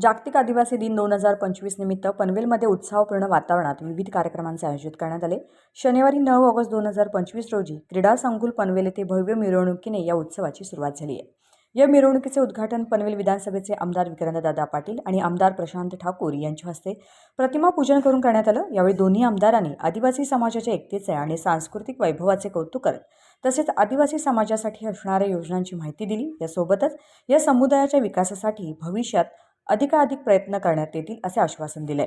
जागतिक आदिवासी दिन दोन हजार पंचवीस निमित्त पनवेलमध्ये उत्साहपूर्ण वातावरणात विविध कार्यक्रमांचे आयोजित करण्यात आले. शनिवारी नऊ ऑगस्ट दोन हजार पंचवीस रोजी क्रीडा संकुल पनवेल येथे भव्य मिरवणुकीने या उत्सवाची सुरुवात झाली आहे. या मिरवणुकीचे उद्घाटन पनवेल विधानसभेचे आमदार विक्रांतदादा पाटील आणि आमदार प्रशांत ठाकूर यांच्या हस्ते प्रतिमा पूजन करून करण्यात आलं. यावेळी दोन्ही आमदारांनी आदिवासी समाजाच्या एकतेचे आणि सांस्कृतिक वैभवाचे कौतुक करत तसेच आदिवासी समाजासाठी असणाऱ्या योजनांची माहिती दिली. यासोबतच या समुदायाच्या विकासासाठी भविष्यात अधिकाधिक प्रयत्न करण्यात येतील असे आश्वासन दिले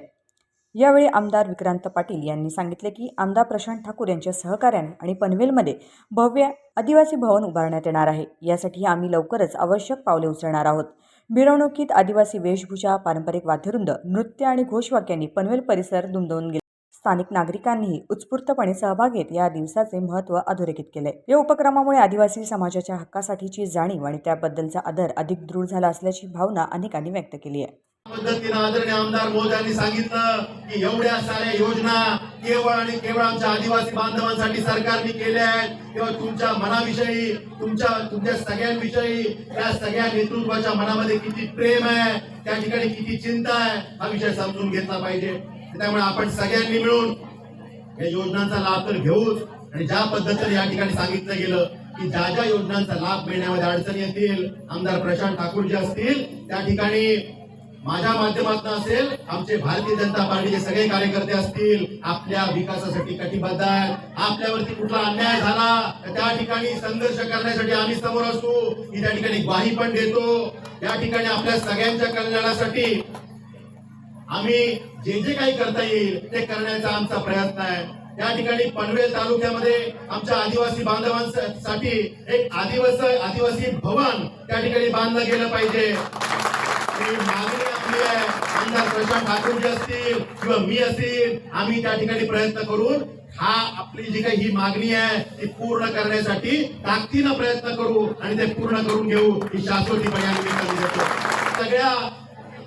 यावेळी आमदार विक्रांत पाटील यांनी सांगितले की आमदार प्रशांत ठाकूर यांच्या सहकार्याने आणि पनवेलमध्ये भव्य आदिवासी भवन उभारण्यात येणार आहे. यासाठी आम्ही लवकरच आवश्यक पावले उचलणार आहोत. मिरवणुकीत आदिवासी वेशभूषा पारंपरिक वाद्यवृंद नृत्य आणि घोषवाक्यांनी पनवेल परिसर दुमदवून गेले. स्थानिक नागरिकांनीही उत्स्फूर्तपणे सहभाग घेत या दिवसाचे महत्त्व अधोरेखित केले. या उपक्रमामुळे आदिवासी समाजाच्या हक्कासाठीची जाणीव आणि त्याबद्दलचा आदर अधिक दृढ झाला असल्याची भावना अनेकांनी व्यक्त केली आहे. पद्धतीनं आदरणीय आमदार मोदयांनी सांगितलं की एवढ्या साऱ्या योजना केवळ आणि केवळ आमच्या आदिवासी बांधवांसाठी सरकारने केल्या आहेत. तेव्हा तुमच्या मनाविषयी तुमच्या तुमच्या सगळ्यांविषयी त्या सगळ्या नेतृत्वाच्या मनामध्ये किती प्रेम आहे त्या ठिकाणी किती चिंता आहे हा विषय समजून घेतला पाहिजे. त्यामुळे आपण सगळ्यांनी मिळून या योजनांचा लाभ तर घेऊच आणि ज्या पद्धतीने या ठिकाणी सांगितलं गेलं की ज्या ज्या योजनांचा लाभ मिळण्यामध्ये अडचणी येतील आमदार प्रशांत ठाकूर जे असतील त्या ठिकाणी माझ्या माध्यमातून असेल आमचे भारतीय जनता पार्टीचे सगळे कार्यकर्ते असतील आपल्या विकासासाठी कटिबद्ध आहेत. आपल्यावरती कुठला अन्याय झाला तर त्या ठिकाणी संघर्ष करण्यासाठी आम्ही समोर असू की त्या ठिकाणी ग्वाही पण देतो. त्या ठिकाणी आपल्या सगळ्यांच्या कल्याणासाठी आम्ही जे जे काही करता येईल ते करण्याचा आमचा प्रयत्न आहे. या ठिकाणी पनवेल तालुक्यामध्ये आमच्या आदिवासी बांधवांसाठी एक आदिवासी आदिवासी भवन त्या ठिकाणी बांधलं गेलं पाहिजे. मागणी आपली आहे आमदार प्रशांत ठाकूरजी असतील किंवा मी असतील आम्ही त्या ठिकाणी प्रयत्न करून हा आपली जी काही ही मागणी आहे ती पूर्ण करण्यासाठी ताकदीनं प्रयत्न करू आणि ते पूर्ण करून घेऊ ही शाश्वतीपणे आम्ही सगळ्या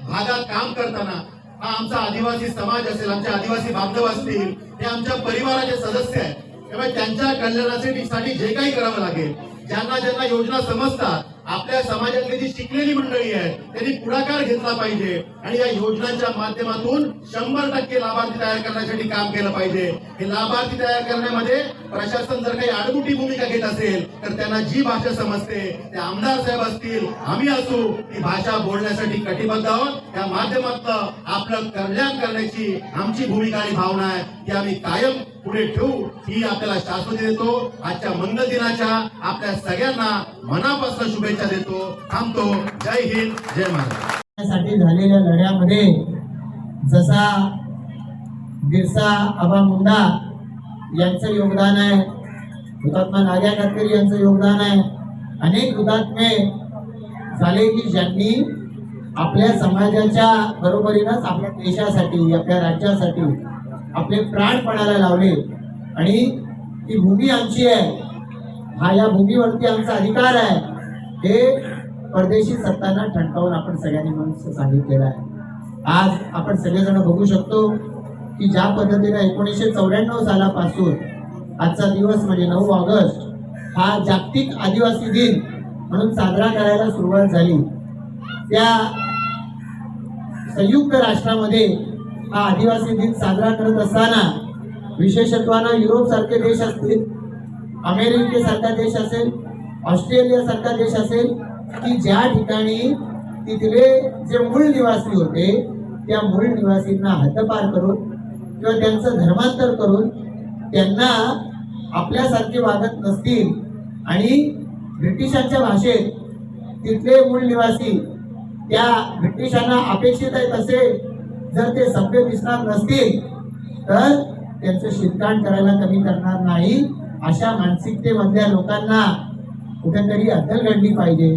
भागात काम करताना हा आमचा आदिवासी समाज असेल आमचे आदिवासी बांधव असतील ते आमच्या परिवाराचे सदस्य आहेत. त्यामुळे त्यांच्या कल्याणासाठी साठी जे काही करावं लागेल ज्यांना ज्यांना योजना समजतात आपल्या समाजातली जी शिकलेली मंडळी आहे त्यांनी पुढाकार घेतला पाहिजे आणि या योजनांच्या माध्यमातून शंभर टक्के लाभार्थी तयार करण्यासाठी काम केलं पाहिजे. हे लाभार्थी तयार करण्यामध्ये प्रशासन जर काही आडमुठी भूमिका घेत असेल तर त्यांना जी भाषा समजते ते आमदार साहेब असतील आम्ही असू ती भाषा बोलण्यासाठी कटिबद्ध आहोत. त्या माध्यमातलं आपलं कल्याण करण्याची आमची भूमिका आणि भावना आहे. ती आम्ही कायम पुढे ठेवू. ही आपल्याला शाश्वती देतो. आजच्या मंगल दिनाच्या आपल्या सगळ्यांना मनापासून शुभेच्छा देतो. थांबतो. जय हिंद. जय महाराष्ट्र. साठी झालेल्या लढ्यामध्ये जसा बिरसा आबा मुंडा यांचं योगदान आहे हुतात्मा नाग्या कातकरी यांचं योगदान आहे अनेक हुतात्मे झाले की ज्यांनी आपल्या समाजाच्या बरोबरीनंच आपल्या देशासाठी आपल्या राज्यासाठी आपले प्राण पणाला लावले. आणि ती भूमी आमची आहे. हा या भूमीवरती आमचा अधिकार आहे. हे परदेशी सत्तांना ठणकावून आपण सगळ्यांनी म्हणून सांगितलेलं आहे. आज आपण सगळेजण बघू शकतो की ज्या पद्धतीने एकोणीसशे चौऱ्याण्णव सालापासून आजचा दिवस म्हणजे नऊ ऑगस्ट हा जागतिक आदिवासी दिन म्हणून साजरा करायला सुरुवात झाली. त्या संयुक्त राष्ट्रामध्ये हा आदिवासी दिन साजरा करत असताना विशेषत्वानं युरोप सारखे देश असतील अमेरिकेसारखा देश असेल ऑस्ट्रेलियासारखा देश असेल की ज्या ठिकाणी तिथले जे मूळ निवासी होते त्या मूळ निवासींना हद्दपार करून किंवा त्यांचं धर्मांतर करून त्यांना आपल्यासारखे वागत नसतील आणि ब्रिटिशांच्या भाषेत तिथले मूळ निवासी त्या ब्रिटिशांना अपेक्षित आहेत असेल जर ते सभ्य दिसणार नसतील तर त्यांचं शिरकाण करायला कमी करणार नाही. अशा मानसिकतेमधल्या लोकांना कुठेतरी अद्दल घडली पाहिजे.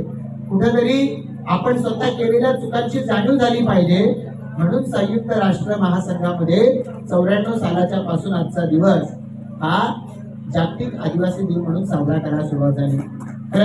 कुठेतरी आपण स्वतः केलेल्या चुकांची जाणीव झाली पाहिजे. म्हणून संयुक्त राष्ट्र महासंघामध्ये चौऱ्याण्णव सालाच्या पासून आजचा दिवस हा जागतिक आदिवासी दिन म्हणून साजरा करायला सुरुवात झाली.